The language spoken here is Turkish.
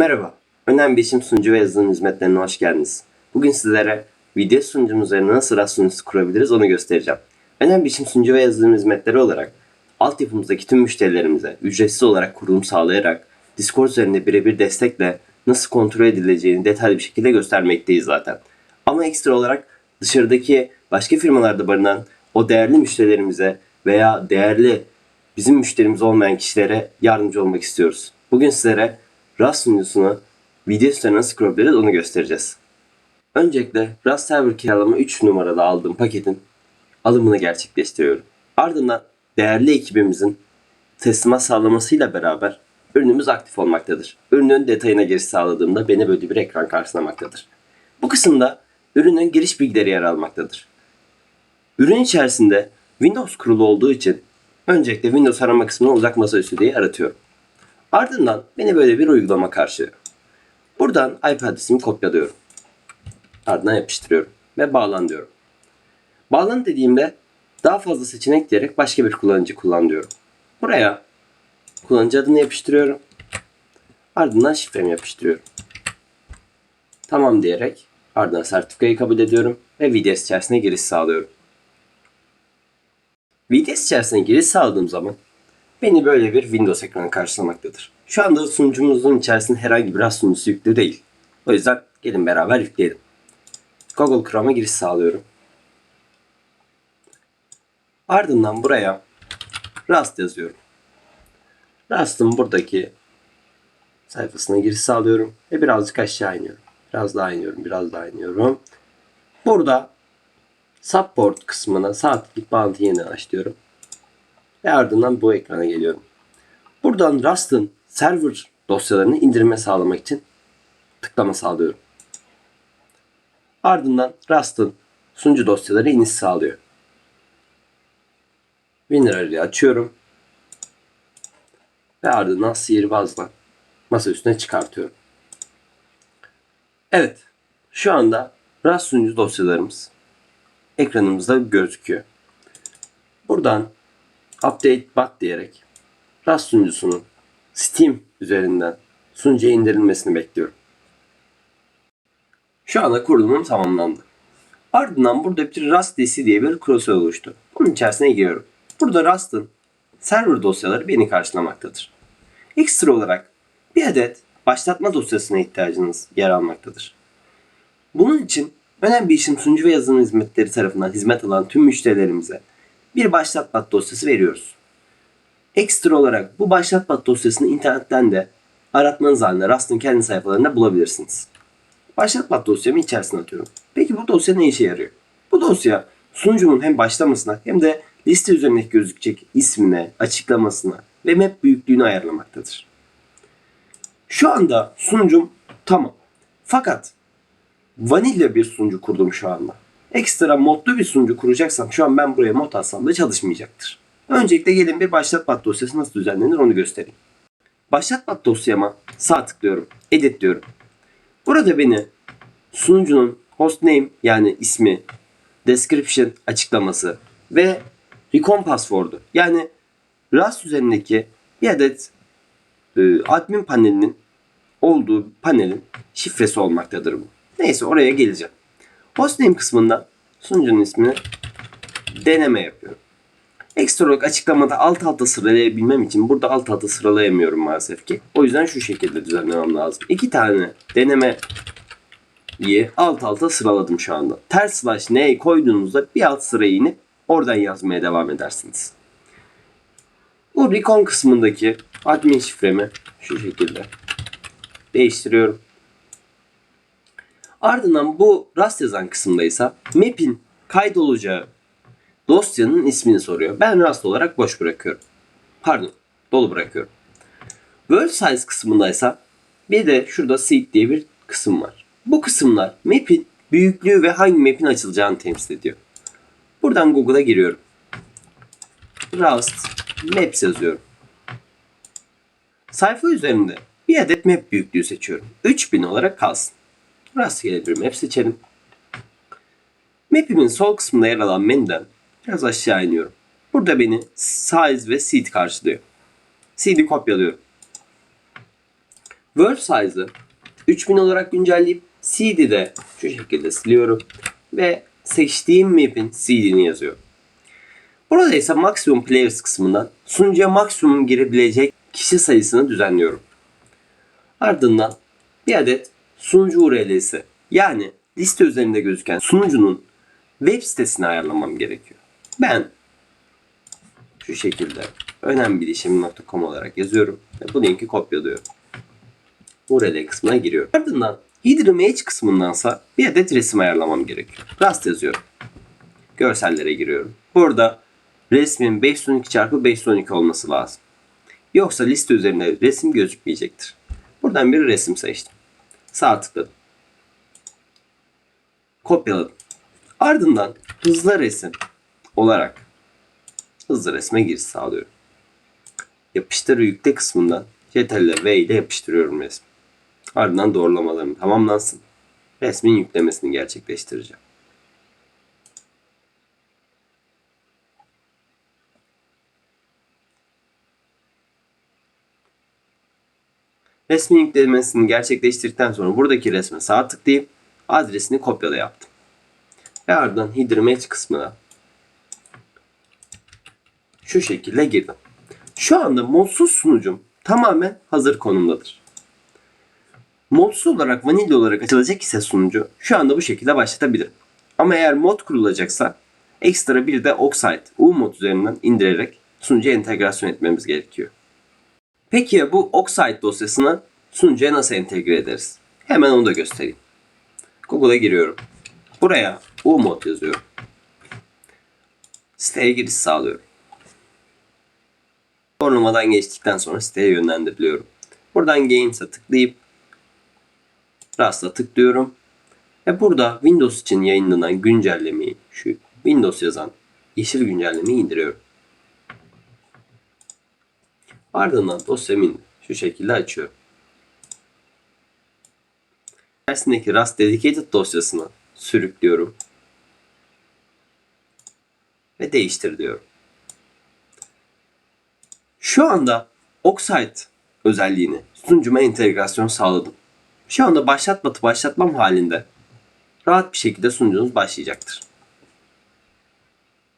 Merhaba, Önem Bilişim Sunucu ve Yazılım Hizmetlerine hoş geldiniz. Bugün sizlere video sunucumuz üzerine nasıl RAS sunucusu kurabiliriz onu göstereceğim. Önem Bilişim Sunucu ve Yazılım Hizmetleri olarak altyapımızdaki tüm müşterilerimize ücretsiz olarak kurulum sağlayarak Discord üzerinde birebir destekle nasıl kontrol edileceğini detaylı bir şekilde göstermekteyiz zaten. Ama ekstra olarak dışarıdaki başka firmalarda barınan o değerli müşterilerimize veya değerli bizim müşterimiz olmayan kişilere yardımcı olmak istiyoruz. Bugün sizlere RAS sunucusunu video üstüne nasıl onu göstereceğiz. Öncelikle RAS Server kiralama 3 numarada aldığım paketin alımını gerçekleştiriyorum. Ardından değerli ekibimizin teslimat sağlamasıyla beraber ürünümüz aktif olmaktadır. Ürünün detayına giriş sağladığımda beni böyle bir ekran karşılamaktadır. Bu kısımda ürünün giriş bilgileri yer almaktadır. Ürün içerisinde Windows kurulu olduğu için öncelikle Windows arama kısmına uzak masaüstü diye aratıyorum. Ardından beni böyle bir uygulama karşılıyor. Buradan IP adresimi kopyalıyorum. Ardından yapıştırıyorum ve bağlan diyorum. Bağlan dediğimde daha fazla seçenek diyerek başka bir kullanıcı kullan diyorum. Buraya kullanıcı adını yapıştırıyorum. Ardından şifremi yapıştırıyorum. Tamam diyerek ardından sertifikayı kabul ediyorum ve VDS içerisine giriş sağlıyorum. VDS içerisine giriş sağladığım zaman beni böyle bir Windows ekranı karşılamaktadır. Şu anda sunucumuzun içerisinde herhangi bir RAS sunucusu yüklü değil. O yüzden gelin beraber yükleyelim. Google Chrome'a giriş sağlıyorum. Ardından buraya Rust yazıyorum. Rust'ın buradaki sayfasına giriş sağlıyorum ve birazcık aşağı iniyorum. Biraz daha iniyorum, biraz daha iniyorum. Burada support kısmına tıklayıp bağlantı yeniden aç diyorum. Ve ardından bu ekrana geliyorum. Buradan Rust'ın server dosyalarını indirme sağlamak için tıklama sağlıyorum. Ardından Rust'ın sunucu dosyaları iniş sağlıyor. WinRAR'ı açıyorum. Ve ardından sihirbazla masa üstüne çıkartıyorum. Evet. Şu anda Rust sunucu dosyalarımız ekranımızda gözüküyor. Buradan update bot diyerek Rust sunucusunun Steam üzerinden sunucuya indirilmesini bekliyorum. Şu anda kurulumum tamamlandı. Ardından burada bir Rust DC diye bir klasör oluştu. Bunun içerisine giriyorum. Burada Rust'ın server dosyaları beni karşılamaktadır. Ekstra olarak bir adet başlatma dosyasına ihtiyacınız yer almaktadır. Bunun için önemli bir işim sunucu ve yazılım hizmetleri tarafından hizmet alan tüm müşterilerimize bir başlatma dosyası veriyoruz. Ekstra olarak bu başlatma dosyasını internetten de aratmanız halinde Rust'ın kendi sayfalarında bulabilirsiniz. Başlatma dosyamı içerisine atıyorum. Peki bu dosya ne işe yarıyor? Bu dosya sunucumun hem başlamasına hem de liste üzerindeki gözükecek ismine, açıklamasına ve map büyüklüğünü ayarlamaktadır. Şu anda sunucum tamam. Fakat vanilya bir sunucu kurdum şu anda. Ekstra modlu bir sunucu kuracaksam şu an ben buraya mod atsam da çalışmayacaktır. Öncelikle gelin bir başlatma dosyası nasıl düzenlenir onu göstereyim. Başlatma dosyama sağ tıklıyorum. Edit diyorum. Burada beni sunucunun hostname yani ismi, description açıklaması ve recon password'u yani RAS üzerindeki bir adet e, admin panelinin olduğu panelin şifresi olmaktadır bu. Neyse oraya geleceğim. Hostname kısmında sunucunun ismini deneme yapıyorum. Ekstra olarak açıklamada alt alta sıralayabilmem için burada alt alta sıralayamıyorum maalesef ki. O yüzden şu şekilde düzenlemem lazım. İki tane deneme diye alt alta sıraladım şu anda. Ters slash n'yi koyduğunuzda bir alt sıraya inip oradan yazmaya devam edersiniz. Bu recon kısmındaki admin şifremi şu şekilde değiştiriyorum. Ardından bu Rust yazan kısımda map'in kaydolacağı dosyanın ismini soruyor. Ben Rust olarak boş bırakıyorum. Pardon, dolu bırakıyorum. World size kısmında ise bir de şurada seed diye bir kısım var. Bu kısımlar map'in büyüklüğü ve hangi map'in açılacağını temsil ediyor. Buradan Google'a giriyorum. Rust Maps yazıyorum. Sayfa üzerinde bir adet map büyüklüğü seçiyorum. 3000 olarak kalsın. Rastgele bir map seçelim. Map'imin sol kısmında yer alan menüden biraz aşağı iniyorum. Burada beni size ve seed karşılıyor. Seed'i kopyalıyorum. Word size'ı 3000 olarak güncelleyip CD'de şu şekilde siliyorum ve seçtiğim map'in CD'ni yazıyorum. Burada ise maksimum players kısmından sunucuya maksimum girebilecek kişi sayısını düzenliyorum. Ardından bir adet sunucu URL'si yani liste üzerinde gözüken sunucunun web sitesini ayarlamam gerekiyor. Ben şu şekilde önembilişim.com olarak yazıyorum ve bu linki kopyalıyorum. URL kısmına giriyorum. Ardından Image kısmındansa bir adet resim ayarlamam gerekiyor. Rast yazıyorum. Görsellere giriyorum. Burada resmin 512x512 olması lazım. Yoksa liste üzerinde resim gözükmeyecektir. Buradan bir resim seçtim. Sağ tıkladım. Kopyaladım. Ardından hızlı resim olarak hızlı resme giriş sağlıyorum. Yapıştır yükle kısmından CTRL V ile yapıştırıyorum resmi. Ardından doğrulamalarım tamamlansın. Resmin yüklemesini gerçekleştireceğim. Resmin yüklemesini gerçekleştirdikten sonra buradaki resme sağ tıklayıp adresini kopyala yaptım. Ve ardından Match kısmına şu şekilde girdim. Şu anda modsuz sunucum tamamen hazır konumdadır. Modsuz olarak vanilya olarak açılacak ise sunucu şu anda bu şekilde başlatabilirim. Ama eğer mod kurulacaksa ekstra bir de Oxide U mod üzerinden indirerek sunucuya entegrasyon etmemiz gerekiyor. Peki ya bu Oxide dosyasını sunucuya nasıl entegre ederiz? Hemen onu da göstereyim. Google'a giriyorum. Buraya umod yazıyorum. Siteye giriş sağlıyorum. Doğrulamadan geçtikten sonra siteye yönlendiriliyorum. Buradan Gains'a tıklayıp Rast'a tıklıyorum. Ve burada Windows için yayınlanan güncellemeyi, şu Windows yazan yeşil güncellemeyi indiriyorum. Ardından dosyamı şu şekilde açıyorum. İçerisindeki Rust Dedicated dosyasını sürüklüyorum. Ve değiştir diyorum. Şu anda Oxide özelliğini sunucuma entegrasyon sağladım. Şu anda başlat batı başlatmam halinde rahat bir şekilde sunucunuz başlayacaktır.